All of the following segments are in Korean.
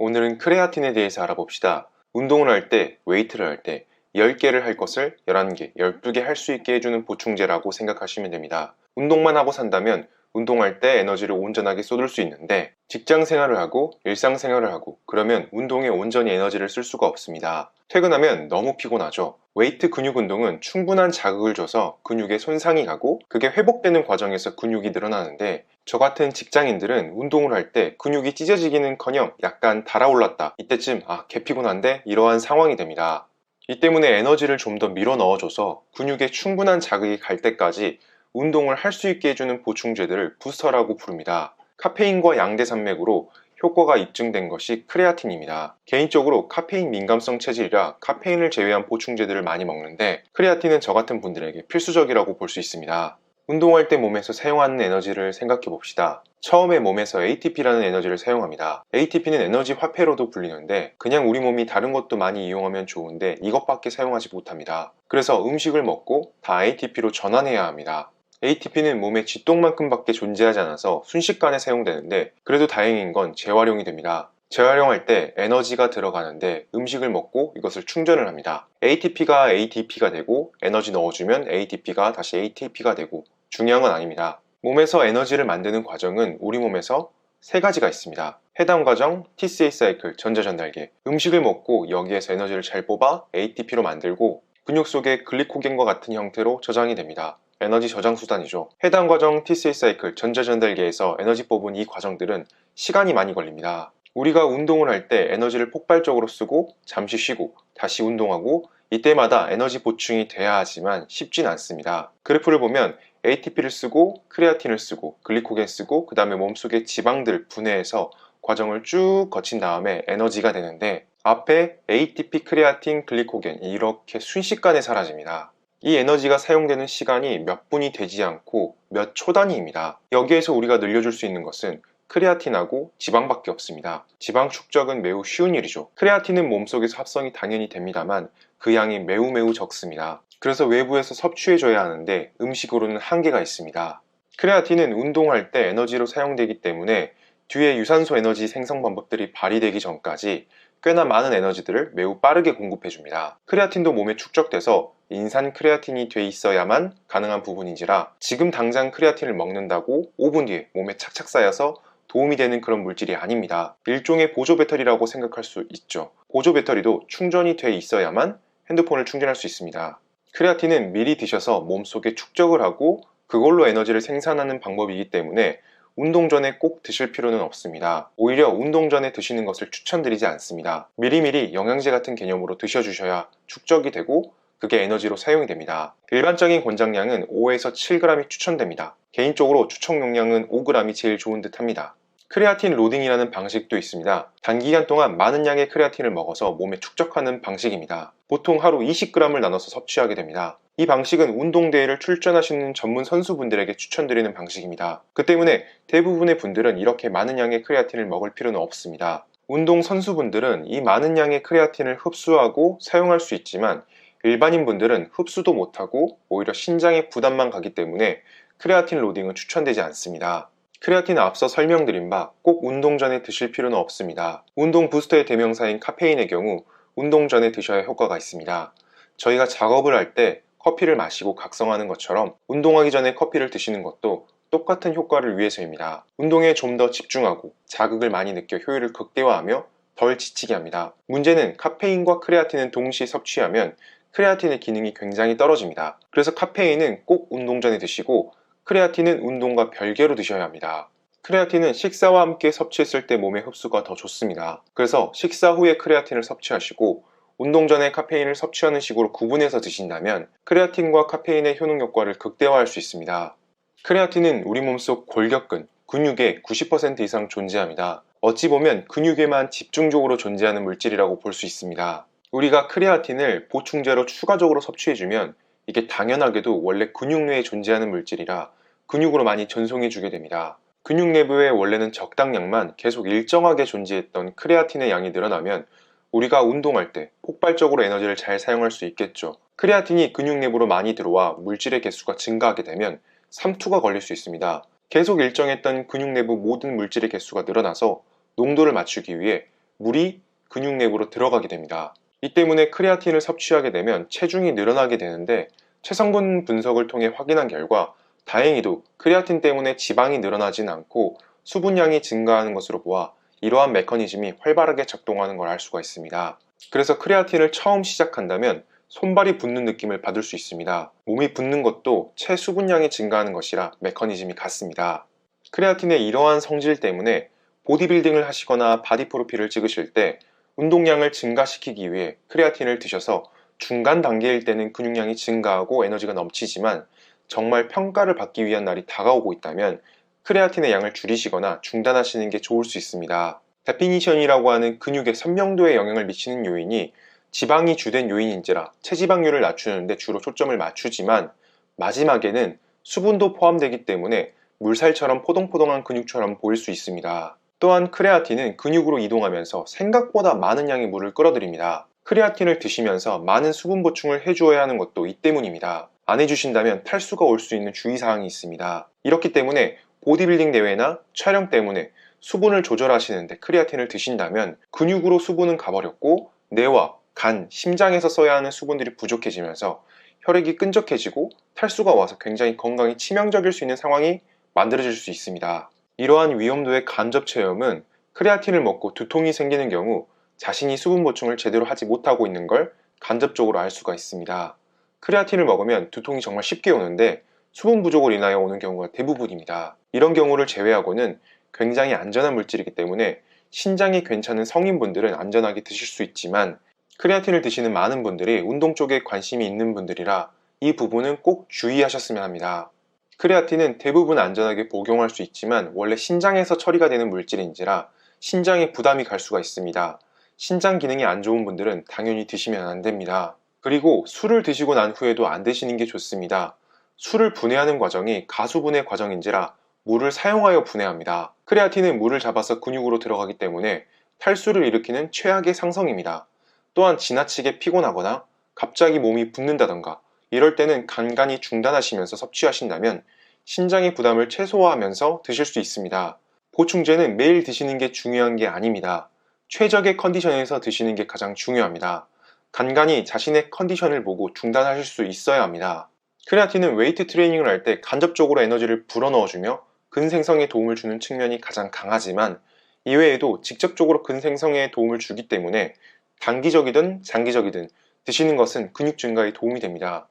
오늘은 크레아틴에 대해서 알아봅시다. 운동을 할 때, 웨이트를 할 때 10개를 할 것을 11개, 12개 할 수 있게 해주는 보충제라고 생각하시면 됩니다. 운동만 하고 산다면 운동할 때 에너지를 온전하게 쏟을 수 있는데 직장 생활을 하고 일상 생활을 하고 그러면 운동에 온전히 에너지를 쓸 수가 없습니다. 퇴근하면 너무 피곤하죠. 웨이트 근육 운동은 충분한 자극을 줘서 근육에 손상이 가고 그게 회복되는 과정에서 근육이 늘어나는데 저 같은 직장인들은 운동을 할 때 근육이 찢어지기는 커녕 약간 달아올랐다. 이때쯤 아, 개 피곤한데 이러한 상황이 됩니다. 이 때문에 에너지를 좀 더 밀어 넣어줘서 근육에 충분한 자극이 갈 때까지 운동을 할 수 있게 해주는 보충제들을 부스터라고 부릅니다. 카페인과 양대산맥으로 효과가 입증된 것이 크레아틴입니다. 개인적으로 카페인 민감성 체질이라 카페인을 제외한 보충제들을 많이 먹는데 크레아틴은 저 같은 분들에게 필수적이라고 볼 수 있습니다. 운동할 때 몸에서 사용하는 에너지를 생각해 봅시다. 처음에 몸에서 ATP라는 에너지를 사용합니다. ATP는 에너지 화폐로도 불리는데 그냥 우리 몸이 다른 것도 많이 이용하면 좋은데 이것밖에 사용하지 못합니다. 그래서 음식을 먹고 다 ATP로 전환해야 합니다. ATP는 몸의 쥐똥만큼밖에 존재하지 않아서 순식간에 사용되는데 그래도 다행인 건 재활용이 됩니다. 재활용할 때 에너지가 들어가는데 음식을 먹고 이것을 충전을 합니다. ATP가 ATP가 되고 에너지 넣어주면 ATP가 다시 ATP가 되고 중요한 건 아닙니다. 몸에서 에너지를 만드는 과정은 우리 몸에서 세 가지가 있습니다. 해당 과정 TCA 사이클 전자전달계 음식을 먹고 여기에서 에너지를 잘 뽑아 ATP로 만들고 근육 속에 글리코겐과 같은 형태로 저장이 됩니다. 에너지 저장 수단이죠. 해당 과정 TCA 사이클 전자전달계에서 에너지 뽑은 이 과정들은 시간이 많이 걸립니다. 우리가 운동을 할 때 에너지를 폭발적으로 쓰고 잠시 쉬고 다시 운동하고 이때마다 에너지 보충이 돼야 하지만 쉽진 않습니다. 그래프를 보면 ATP를 쓰고 크레아틴을 쓰고 글리코겐 쓰고 그 다음에 몸속의 지방들 분해해서 과정을 쭉 거친 다음에 에너지가 되는데 앞에 ATP, 크레아틴, 글리코겐 이렇게 순식간에 사라집니다. 이 에너지가 사용되는 시간이 몇 분이 되지 않고 몇 초 단위입니다. 여기에서 우리가 늘려줄 수 있는 것은 크레아틴하고 지방밖에 없습니다. 지방 축적은 매우 쉬운 일이죠. 크레아틴은 몸속에서 합성이 당연히 됩니다만 그 양이 매우 매우 적습니다. 그래서 외부에서 섭취해줘야 하는데 음식으로는 한계가 있습니다. 크레아틴은 운동할 때 에너지로 사용되기 때문에 뒤에 유산소 에너지 생성 방법들이 발휘되기 전까지 꽤나 많은 에너지들을 매우 빠르게 공급해줍니다. 크레아틴도 몸에 축적돼서 인산 크레아틴이 돼 있어야만 가능한 부분인지라 지금 당장 크레아틴을 먹는다고 5분 뒤에 몸에 착착 쌓여서 도움이 되는 그런 물질이 아닙니다. 일종의 보조 배터리라고 생각할 수 있죠. 보조 배터리도 충전이 돼 있어야만 핸드폰을 충전할 수 있습니다. 크레아틴은 미리 드셔서 몸속에 축적을 하고 그걸로 에너지를 생산하는 방법이기 때문에 운동 전에 꼭 드실 필요는 없습니다. 오히려 운동 전에 드시는 것을 추천드리지 않습니다. 미리미리 영양제 같은 개념으로 드셔주셔야 축적이 되고 그게 에너지로 사용이 됩니다. 일반적인 권장량은 5에서 7g이 추천됩니다. 개인적으로 추천 용량은 5g이 제일 좋은 듯 합니다. 크레아틴 로딩이라는 방식도 있습니다. 단기간 동안 많은 양의 크레아틴을 먹어서 몸에 축적하는 방식입니다. 보통 하루 20g을 나눠서 섭취하게 됩니다. 이 방식은 운동대회를 출전하시는 전문 선수분들에게 추천드리는 방식입니다. 그 때문에 대부분의 분들은 이렇게 많은 양의 크레아틴을 먹을 필요는 없습니다. 운동 선수분들은 이 많은 양의 크레아틴을 흡수하고 사용할 수 있지만 일반인 분들은 흡수도 못하고 오히려 신장에 부담만 가기 때문에 크레아틴 로딩은 추천되지 않습니다. 크레아틴은 앞서 설명드린 바 꼭 운동 전에 드실 필요는 없습니다. 운동 부스터의 대명사인 카페인의 경우 운동 전에 드셔야 효과가 있습니다. 저희가 작업을 할 때 커피를 마시고 각성하는 것처럼 운동하기 전에 커피를 드시는 것도 똑같은 효과를 위해서입니다. 운동에 좀 더 집중하고 자극을 많이 느껴 효율을 극대화하며 덜 지치게 합니다. 문제는 카페인과 크레아틴은 동시에 섭취하면 크레아틴의 기능이 굉장히 떨어집니다. 그래서 카페인은 꼭 운동 전에 드시고 크레아틴은 운동과 별개로 드셔야 합니다. 크레아틴은 식사와 함께 섭취했을 때 몸의 흡수가 더 좋습니다. 그래서 식사 후에 크레아틴을 섭취하시고 운동 전에 카페인을 섭취하는 식으로 구분해서 드신다면 크레아틴과 카페인의 효능 효과를 극대화할 수 있습니다. 크레아틴은 우리 몸속 골격근, 근육의 90% 이상 존재합니다. 어찌 보면 근육에만 집중적으로 존재하는 물질이라고 볼 수 있습니다. 우리가 크레아틴을 보충제로 추가적으로 섭취해주면 이게 당연하게도 원래 근육 내에 존재하는 물질이라 근육으로 많이 전송해 주게 됩니다. 근육 내부에 원래는 적당량만 계속 일정하게 존재했던 크레아틴의 양이 늘어나면 우리가 운동할 때 폭발적으로 에너지를 잘 사용할 수 있겠죠. 크레아틴이 근육 내부로 많이 들어와 물질의 개수가 증가하게 되면 삼투가 걸릴 수 있습니다. 계속 일정했던 근육 내부 모든 물질의 개수가 늘어나서 농도를 맞추기 위해 물이 근육 내부로 들어가게 됩니다. 이 때문에 크레아틴을 섭취하게 되면 체중이 늘어나게 되는데 체성분 분석을 통해 확인한 결과 다행히도 크레아틴 때문에 지방이 늘어나진 않고 수분량이 증가하는 것으로 보아 이러한 메커니즘이 활발하게 작동하는 걸 알 수가 있습니다. 그래서 크레아틴을 처음 시작한다면 손발이 붓는 느낌을 받을 수 있습니다. 몸이 붓는 것도 체수분량이 증가하는 것이라 메커니즘이 같습니다. 크레아틴의 이러한 성질 때문에 보디빌딩을 하시거나 바디 프로필을 찍으실 때 운동량을 증가시키기 위해 크레아틴을 드셔서 중간 단계일 때는 근육량이 증가하고 에너지가 넘치지만 정말 평가를 받기 위한 날이 다가오고 있다면 크레아틴의 양을 줄이시거나 중단하시는 게 좋을 수 있습니다. 데피니션이라고 하는 근육의 선명도에 영향을 미치는 요인이 지방이 주된 요인인지라 체지방률을 낮추는데 주로 초점을 맞추지만 마지막에는 수분도 포함되기 때문에 물살처럼 포동포동한 근육처럼 보일 수 있습니다. 또한 크레아틴은 근육으로 이동하면서 생각보다 많은 양의 물을 끌어들입니다. 크레아틴을 드시면서 많은 수분 보충을 해주어야 하는 것도 이 때문입니다. 안 해주신다면 탈수가 올 수 있는 주의사항이 있습니다. 이렇기 때문에 보디빌딩 대회나 촬영 때문에 수분을 조절하시는데 크레아틴을 드신다면 근육으로 수분은 가버렸고 뇌와 간, 심장에서 써야 하는 수분들이 부족해지면서 혈액이 끈적해지고 탈수가 와서 굉장히 건강에 치명적일 수 있는 상황이 만들어질 수 있습니다. 이러한 위험도의 간접 체험은 크레아틴을 먹고 두통이 생기는 경우 자신이 수분 보충을 제대로 하지 못하고 있는 걸 간접적으로 알 수가 있습니다. 크레아틴을 먹으면 두통이 정말 쉽게 오는데 수분 부족을 인하여 오는 경우가 대부분입니다. 이런 경우를 제외하고는 굉장히 안전한 물질이기 때문에 신장이 괜찮은 성인분들은 안전하게 드실 수 있지만 크레아틴을 드시는 많은 분들이 운동 쪽에 관심이 있는 분들이라 이 부분은 꼭 주의하셨으면 합니다. 크레아틴은 대부분 안전하게 복용할 수 있지만 원래 신장에서 처리가 되는 물질인지라 신장에 부담이 갈 수가 있습니다. 신장 기능이 안 좋은 분들은 당연히 드시면 안 됩니다. 그리고 술을 드시고 난 후에도 안 드시는 게 좋습니다. 술을 분해하는 과정이 가수분해 과정인지라 물을 사용하여 분해합니다. 크레아틴은 물을 잡아서 근육으로 들어가기 때문에 탈수를 일으키는 최악의 상성입니다. 또한 지나치게 피곤하거나 갑자기 몸이 붓는다던가 이럴 때는 간간히 중단하시면서 섭취하신다면 신장의 부담을 최소화하면서 드실 수 있습니다. 보충제는 매일 드시는 게 중요한 게 아닙니다. 최적의 컨디션에서 드시는 게 가장 중요합니다. 간간히 자신의 컨디션을 보고 중단하실 수 있어야 합니다. 크레아틴은 웨이트 트레이닝을 할 때 간접적으로 에너지를 불어넣어주며 근생성에 도움을 주는 측면이 가장 강하지만 이외에도 직접적으로 근생성에 도움을 주기 때문에 단기적이든 장기적이든 드시는 것은 근육 증가에 도움이 됩니다.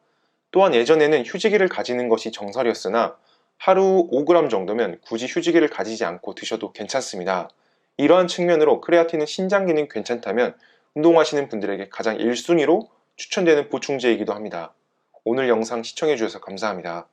또한 예전에는 휴지기를 가지는 것이 정설이었으나 하루 5g 정도면 굳이 휴지기를 가지지 않고 드셔도 괜찮습니다. 이러한 측면으로 크레아틴은 신장 기능 괜찮다면 운동하시는 분들에게 가장 1순위로 추천되는 보충제이기도 합니다. 오늘 영상 시청해주셔서 감사합니다.